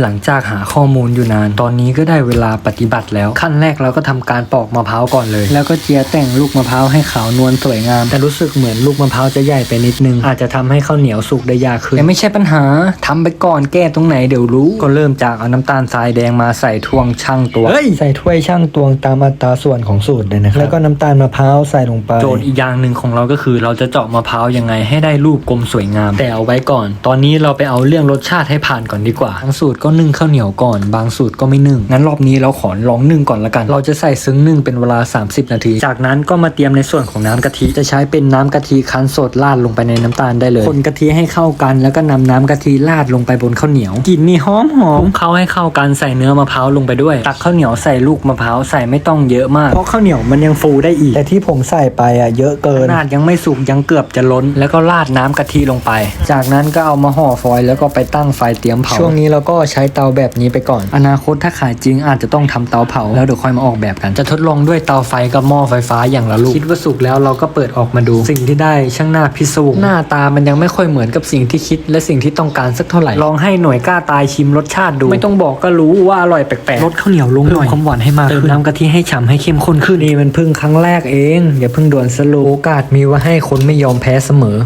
หลังจากหาข้อมูลอยู่นาน ตอนนี้ก็ได้เวลาปฏิบัติแล้ว ขั้นแรกเราก็ทำการปอกมะพร้าวก่อนเลย แล้วก็เจียแต่งลูกมะพร้าวให้ขาวนวลสวยงาม แต่รู้สึกเหมือนลูกมะพร้าวจะใหญ่ไปนิดนึง อาจจะทำให้ข้าวเหนียวสุกได้ยากขึ้นแต่ไม่ใช่ปัญหาทำไปก่อนแก้ตรงไหนเดี๋ยวรู้ ก็เริ่มจากเอาน้ำตาลทรายแดงมาใส่ถ้วงช่างตวงเฮ้ยใส่ถ้วยช่างตวงตามอัตราส่วนของสูตรเลยนะครับแล้วก็น้ำตาลมะพร้าวใส่ลงไปโจทย์อีกอย่างหนึ่งของเราก็คือ เราจะเจาะมะพร้าวยังไงให้ได้รูปกลมสวยงาม แต่เอาไว้ก่อน ตอนนี้เราไปเอาเรื่องรสชาติให้ผ่านก่อนดีกว่าบางสูตรก็นึ่งข้าวเหนียวก่อน บางสูตรก็ไม่นึ่งงั้นรอบนี้เราขอลองนึ่งก่อนละกัน เราจะใส่ซึ้งนึ่งเป็นเวลา 30 นาที จากนั้นก็มาเตรียมในส่วนของน้ำกะทิจะใช้เป็นน้ำกะทิคั้นสดราดลงไปในน้ำตาลได้เลย คนกะทิให้เข้ากัน แล้วก็นำน้ำกะทิราดลงไปบนข้าวเหนียวกลิ่นนี่หอมหอมเข้าให้เข้ากันใส่เนื้อมะพร้าวลงไปด้วย ตักข้าวเหนียวใส่ลูกมะพร้าวใส่ไม่ต้องเยอะมาก เพราะข้าวเหนียวมันยังฟูได้อีก แต่ที่ผมใส่ไปอะเยอะเกินขนาดยังไม่สุกยังเกือบจะล้น แล้วก็ราดน้ำกะทิลงไป จากนั้นก็เอามาห่อฟอยล์แล้วก็ไปตั้งไฟเตรียมเผาช่วงนี้เราก็ใช้เตาแบบนี้ไปก่อน อนาคตถ้าขายจริงอาจจะต้องทำเตาเผาแล้วเดี๋ยวค่อยมาออกแบบกัน จะทดลองด้วยเตาไฟกับหม้อไฟฟ้าอย่างละลูก คิดว่าสุกแล้วเราก็เปิดออกมาดู สิ่งที่ได้ช่างหน้าพิศวงหน้าตามันยังไม่ค่อยเหมือนกับสิ่งที่คิด และสิ่งที่ต้องการสักเท่าไหร่ ลองให้หน่วยกล้าตายชิมรสชาติดู ไม่ต้องบอกก็รู้ว่าอร่อยแปลกๆลดข้าวเหนียวลงหน่อยความหวานให้มากเติมน้ำกะทิให้ฉ่ำให้เข้มข้นขึ้นนี่มันเพิ่งครั้งแรกเองอย่าเพิ่งด่วนสรุปโอกาสมีไว่าให้คนไม่ยอมแพ้เสมอ